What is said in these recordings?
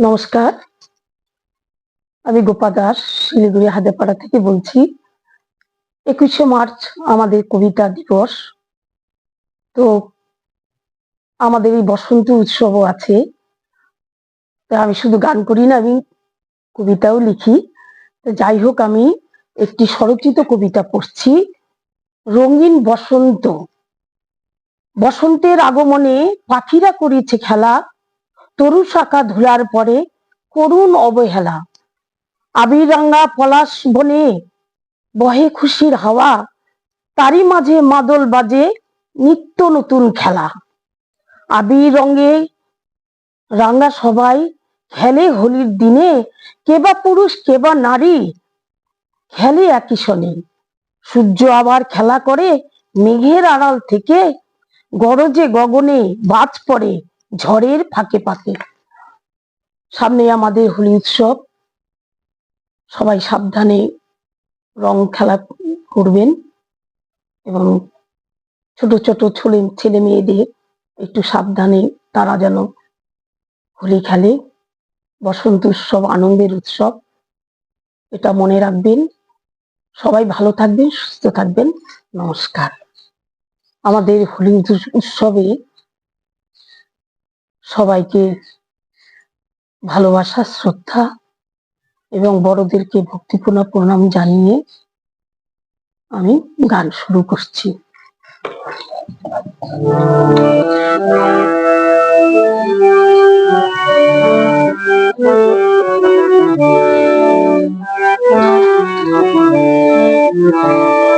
নমস্কার। আমি গোপা দাস, শিলিগুড়ি হাদেপাড়া থেকে বলছি। একুশে মার্চ আমাদের কবিতা দিবস। তো আমাদের এই বসন্ত উৎসবও আছে। তো আমি শুধু গান করি না, আমি কবিতাও লিখি। তো যাই হোক, আমি একটি স্বরচিত কবিতা পড়ছি, রঙিন বসন্ত। বসন্তের আগমনে পাখিরা করেছে খেলা তরু শাখা ধুলার পরে করুণ অবহেলা। আবির রাঙ্গা পলাশ বনে বহে খুশির হাওয়া, তারই মাঝে মাদল বাজে নিত্য নতুন খেলা। আবির রঙে রাঙ্গা সবাই খেলে হোলির দিনে কেবা পুরুষ কেবা নারী খেলে একই শনি সূর্য আবার খেলা করে মেঘের আড়াল থেকে গরজে গগনে বাজ পড়ে। ঝড়ের ফাঁকে ফাঁকে। সামনে আমাদের হোলি উৎসব। সবাই সাবধানে রং খেলা করবেন এবং ছোট ছোট ছেলে ছেলে মেয়েদের একটু সাবধানে তারা যেন হোলি খেলে। বসন্ত উৎসব, আনন্দের উৎসব, এটা মনে রাখবেন। সবাই ভালো থাকবেন, সুস্থ থাকবেন। নমস্কার। আমাদের হোলি উৎসবে সবাইকে ভালোবাসা শ্রদ্ধা এবং বড়দেরকে ভক্তিপূর্ণ প্রণাম জানিয়ে আমি গান শুরু করছি। মৌসুম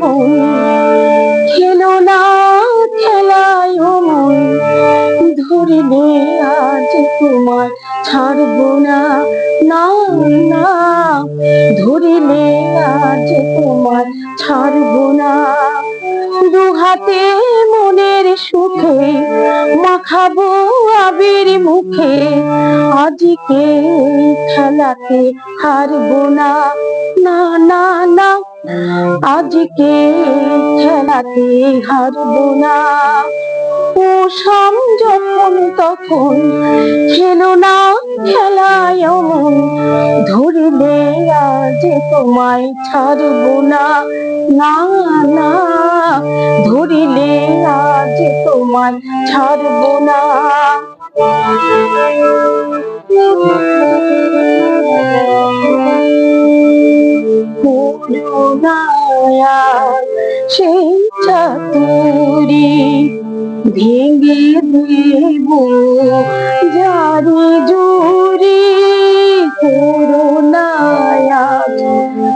তখন খেলো না খেলায় মন। ধরিলে আজ তোমার ছাড়বো না না না। ধরিলে আজ তোমার ছাড়বো না। দু মনের সুখে মাখাবো আবির মুখে। আজকে খেলাতে হারবো না না না না। আজকে খেলাতে হারবো না। শাম যখন তখন খেলো না, খেলায় অমন ধরিলে আজ তোমায় ছাড়বো না। না না, ধরিলে আজ তোমায় ছাড়বো না।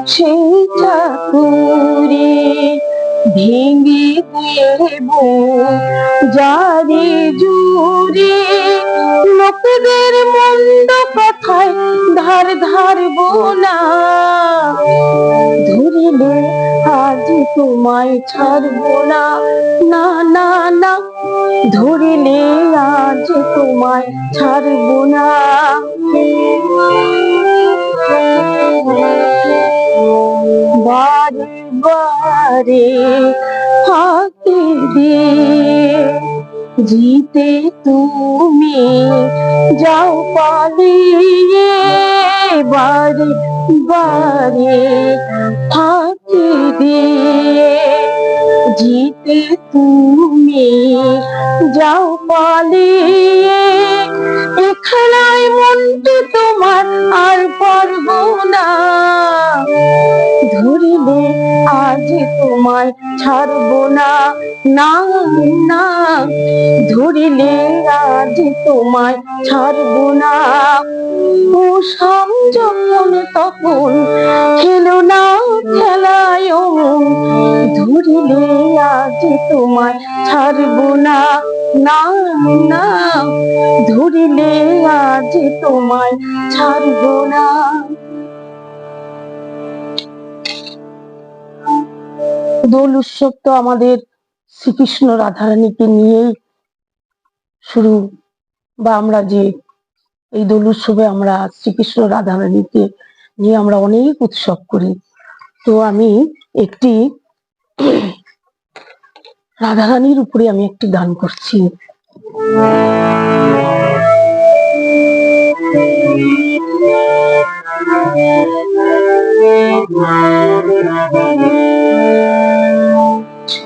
সেই চাতুরি ভেঙে দেব। জারি জুরি লোকেদের মন্দ কথায় ধার ধারবো না। ধরিলে আজ তোমায় ছাড়বো না। না না না ধরিলে আজ তোমায় ছাড়ব না। ফাঁকি দিয়ে জিতে তুমি যাও পালিয়ে, বারে বারে ফাঁকি দিয়ে জিতে তুমি যাও পালিয়ে, এখানায় মনটি তোমার আর পারব না। আজ তোমায় ছাড়ব না। না না, ধরিলে আজ তোমায় ছাড়বো না। ও যখন তখন খেলো না খেলায় ধরিলে আজ তোমায় ছাড়বো না। না না, ধরিলে আজ তোমায় ছাড়বো না। দোল উৎসব তো আমাদের শ্রীকৃষ্ণ রাধারানীকে নিয়েই শুরু। বা আমরা যে এই দোল উৎসবে আমরা শ্রীকৃষ্ণ রাধারানীকে নিয়ে আমরা অনেক উৎসব করি। তো আমি একটি রাধারানীর উপরে আমি একটি গান করছি। ছবনে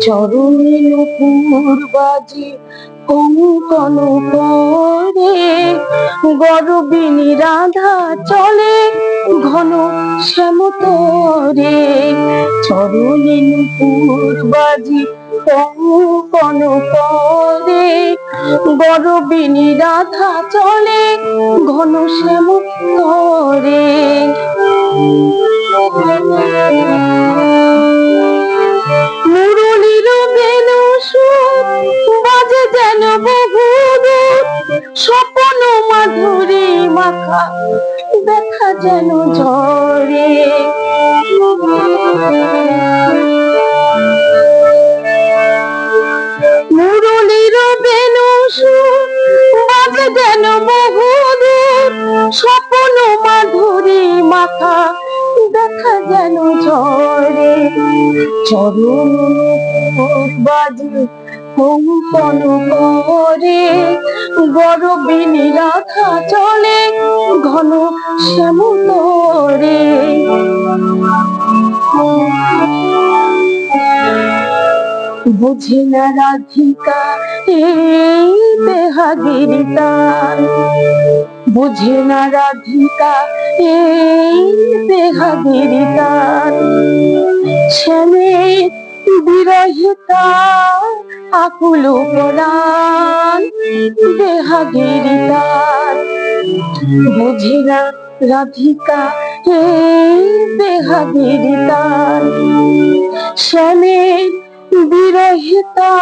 চরণে নুপুর বাজে কঙ্কন করে। গরবিনী রাধা চলে, ঘন শ্যাম তরে। চরণে নুপুর বাজে কঙ্কন করে। গরবিনী রাধা চলে, ঘন শ্যাম তরে। মুরলির দেখা যেন ঝরে। মুরলির বেনু বাজে যেন বহুদূর স্বপ্ন মাধুরী মাখা দেখা যেন ঝরে। চরণ বাজে চলে ঘন বুঝে না রাধিকা এই বেহাগিরি বুঝে না রাধিকা এই বেহাগিরি তার। বিরহিতা, আকুল পরাণ বেহাগিরি তার বুঝে না রাধিকা এই বেহাগিরি তার শ্যামের বিরহিতা,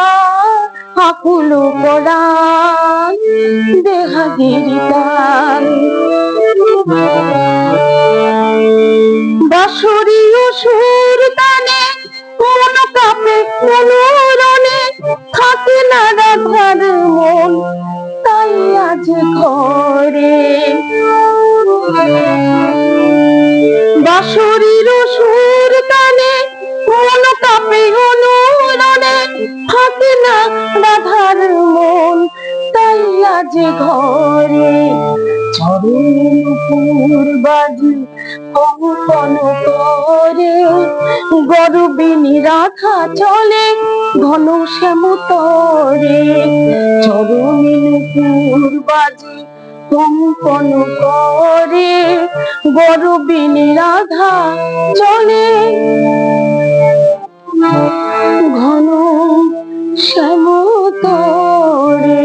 আকুল পরাণ দেহাগিরিতান বাসরীয় সুর মনোরণে থাকে না রাধার মন, তাই আজ ঘরে বাসরীর সুর তানে মন কাপে অনুরণে, থাকে না রাধার মন, তাই আজ ঘরে বাজি চলে, ঘন শ্যাম তরে। চরণপুর বাজি কঙ্কন করে। গরবিনী রাধা চলে, ঘন শ্যাম তরে।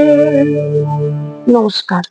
নমস্কার।